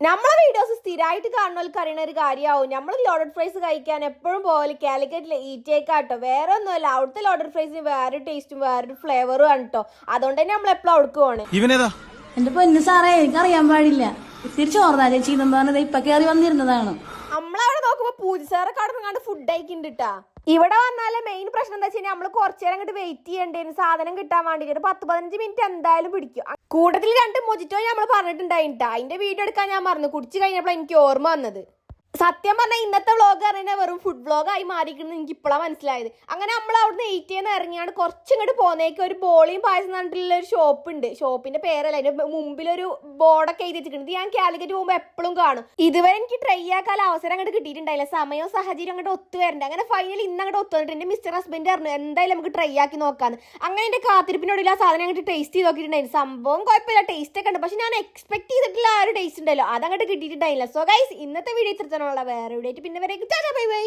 നമ്മളെ വീഡിയോസ് സ്ഥിരമായിട്ട് കാണുന്നവർക്ക് അറിയുന്ന ഒരു കാര്യമാവും നമ്മൾ ലോഡഡ് ഫ്രൈസ് കഴിക്കാൻ എപ്പോഴും പോകൽ കാലിക്കറ്റിലെ ഈറ്റേക്കാട്ടോ വേറെ ഒന്നുമല്ല അവിടുത്തെ ലോഡഡ് ഫ്രൈസിന് വേറെ ടേസ്റ്റും വേറൊരു ഫ്ലേവറും ആണ് കേട്ടോ അതുകൊണ്ട് തന്നെ നമ്മൾ എപ്പോഴും അവിടേക്ക് പോണേ. ഇവനേതാ? എന്റെ പൊന്നു സാറേ എനിക്ക് അറിയാൻ പാടില്ല. തിരിച്ചു ചോർന്നാ ചേച്ചി പറഞ്ഞത് ഇപ്പൊ കയറി വന്നിരുന്നതാണ്. നമ്മളവിടെ നോക്കുമ്പോ പൂജ സാറെ കടന്നു കണ്ട് ഫുഡ് കഴിക്കുന്നുണ്ട് ഇവിടെ വന്നാൽ മെയിൻ പ്രശ്നം എന്താ വെച്ചാൽ നമ്മൾ കുറച്ചു നേരം അങ്ങോട്ട് വെയിറ്റ് ചെയ്യേണ്ടി സാധനം കിട്ടാൻ വേണ്ടിട്ട് ഒരു പത്ത് പതിനഞ്ച് മിനിറ്റ് എന്തായാലും പിടിക്കും. കൂട്ടത്തിൽ രണ്ട് മൊജിറ്റോ നമ്മൾ പറഞ്ഞിട്ടുണ്ടായിട്ടാ അതിന്റെ വീഡിയോ എടുക്കാൻ ഞാൻ മറന്നു. കുടിച്ചു കഴിഞ്ഞപ്പോൾ എനിക്ക് ഓർമ്മ വന്നത്. സത്യം പറഞ്ഞാൽ ഇന്നത്തെ വ്ളോഗ് അറിയുന്ന വെറും ഫുഡ് വ്ളോഗായി മാറിയിരിക്കുന്നത് എനിക്ക് ഇപ്പോഴാണ് മനസ്സിലായത്. അങ്ങനെ നമ്മൾ അവിടുന്ന് എയ്റ്റ് ചെയ്യുന്ന ഇറങ്ങിയാണ് കുറച്ചിങ്ങോട്ട് പോന്നേക്ക് ഒരു ബോളിയും പായസം പറഞ്ഞിട്ടുള്ള ഒരു ഷോപ്പ് ഉണ്ട്. ഷോപ്പിന്റെ പേരല്ല അതിന്റെ മുമ്പിലൊരു ബോർഡൊക്കെ എഴുതി വെച്ചിട്ടുണ്ട് ഞാൻ കാലിക്കറ്റ് പോകുമ്പോൾ എപ്പോഴും കാണും. ഇതുവരെ എനിക്ക് ട്രൈ ആക്കാൻ അവസരം അങ്ങോട്ട് കിട്ടിയിട്ടുണ്ടായില്ല. സമയവും സാഹചര്യം അങ്ങോട്ട് ഒത്തു വരണ്ട. അങ്ങനെ ഫൈനലി ഇന്ന് അങ്ങോട്ട് ഒത്തു വന്നിട്ട് എന്റെ മിസ്റ്റർ ഹസ്ബൻഡ് പറഞ്ഞു എന്തായാലും നമുക്ക് ട്രൈ ആക്കി നോക്കാന്ന്. അങ്ങനെ എന്റെ കാത്തിരിപ്പിനോടില്ല ആ സാധനം അങ്ങോട്ട് ടേസ്റ്റ് ചെയ്ത് നോക്കിയിട്ടുണ്ടായിരുന്നു. സംഭവം കുഴപ്പമില്ല ടേസ്റ്റ് ഒക്കെ ഉണ്ട്. പക്ഷെ ഞാൻ എക്സ്പെക്ട് ചെയ്തിട്ടില്ല ആ ഒരു ടേസ്റ്റ് ഉണ്ടല്ലോ. അതങ്ങോട്ട് കിട്ടിയിട്ടുണ്ടായില്ല. സോ ഗൈസ് ഇന്നത്തെ വീഡിയോ ഇത്ര തന്നെയുള്ള വേറെ വീഡിയോ ആയിട്ട് പിന്നെ വരെ. Bye bye